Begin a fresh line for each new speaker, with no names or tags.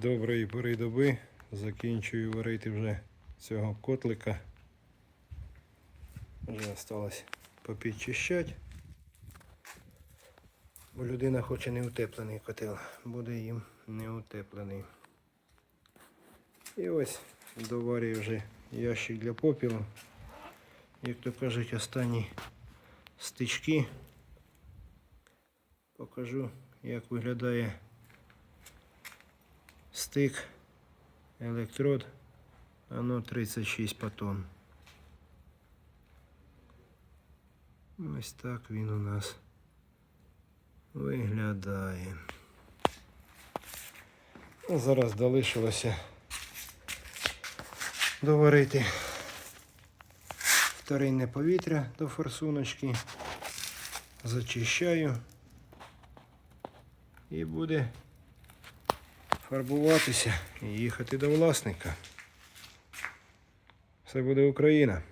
Доброї пори доби. Закінчую варити вже цього котлика. Вже осталось попідчищати. Бо людина хоче неутеплений котел. Буде їм неутеплений. І ось доварюю вже ящик для попілу. Як то кажуть, останні стички. Покажу, як виглядає стик, електрод, оно 36 потон. Ось так він у нас виглядає. А Зараз залишилося доварити вторинне повітря до форсуночки. Зачищаю і буде фарбуватися і їхати до власника. Все буде Україна.